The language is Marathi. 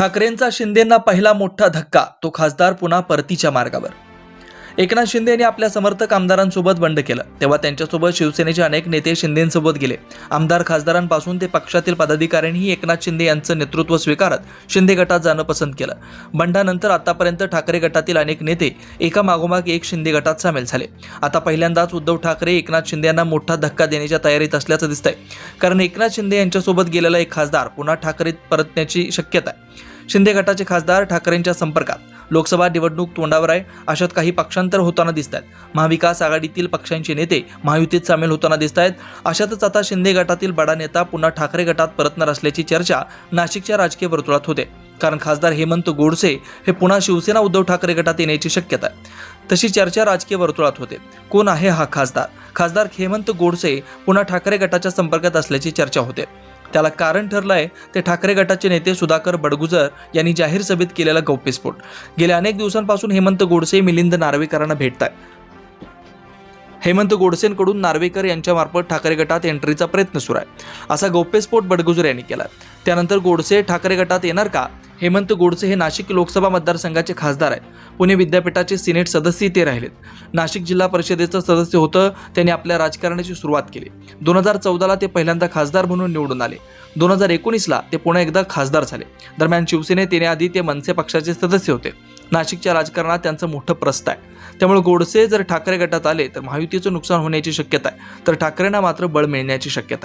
ठाकरेंचा शिंदेंना पहिला मोठा धक्का तो खासदार पुन्हा परतीच्या मार्गावर. एकनाथ शिंदे यांनी आपल्या समर्थक आमदारांसोबत बंड केलं. तेव्हा त्यांच्यासोबत शिवसेनेचे अनेक नेते शिंदेंसोबत गेले. आमदार खासदारांपासून ते पक्षातील पदाधिकाऱ्यांनीही एकनाथ शिंदे यांचं नेतृत्व स्वीकारत शिंदे गटात जाणं पसंत केलं. बंडानंतर आतापर्यंत ठाकरे गटातील अनेक नेते एका मागोमाग एक शिंदे गटात सामील झाले. आता पहिल्यांदाच उद्धव ठाकरे एकनाथ शिंदे यांना मोठा धक्का देण्याच्या तयारीत असल्याचं दिसतंय. कारण एकनाथ शिंदे यांच्यासोबत गेलेला एक खासदार पुन्हा ठाकरेत परतण्याची शक्यता आहे. शिंदे गटाचे खासदार ठाकरेंच्या संपर्कात. लोकसभा निवडणूक तोंडावर आहे अशात काही पक्षांतर होताना दिसत आहेत महाविकास आघाडीतील पक्षांचे नेते महायुतीत सामील होताना दिसत आहेत अशातच आता शिंदे गटातील बडा नेता पुन्हा ठाकरे गटात परतणार असल्याची चर्चा नाशिकच्या राजकीय वर्तुळात होते. कारण खासदार हेमंत गोडसे हे पुन्हा शिवसेना उद्धव ठाकरे गटात येण्याची शक्यता आहे. तशी चर्चा राजकीय वर्तुळात होते. कोण आहे हा खासदार? खासदार हेमंत गोडसे पुन्हा ठाकरे गटाच्या संपर्कात असल्याची चर्चा होते. त्याला कारण ठरलं आहे ते ठाकरे गटाचे नेते सुधाकर बडगुजर यांनी जाहीर सभेत केलेला गौप्यस्फोट. गेल्या अनेक दिवसांपासून हेमंत गोडसे मिलिंद नार्वेकरांना भेटत आहेत हेमंत गोडसेंकडून नार्वेकर यांच्यामार्फत ठाकरे गटात एंट्रीचा प्रयत्न सुरू आहे. असा गौप्यस्फोट बडगुजर यांनी केला त्यानंतर गोडसे ठाकरे गटात येणार का? हेमंत गोडसे हे नाशिक लोकसभा मतदारसंघाचे खासदार आहेत. पुणे विद्यापीठाचे सिनेट सदस्य ते राहिलेत. नाशिक जिल्हा परिषदेचं सदस्य होतं त्यांनी आपल्या राजकारणाची सुरुवात केली. दोन हजार चौदाला ते पहिल्यांदा खासदार म्हणून निवडून आले. दोन हजार एकोणीसला ते पुन्हा एकदा खासदार झाले. दरम्यान शिवसेनेत येण्याआधी ते मनसे पक्षाचे सदस्य होते. नाशिकच्या राजकारणात त्यांचं मोठं प्रस्त आहे. त्यामुळे गोडसे जर ठाकरे गटात आले तर महायुतीचं नुकसान होण्याची शक्यता आहे. तर ठाकरेंना मात्र बळ मिळण्याची शक्यता आहे.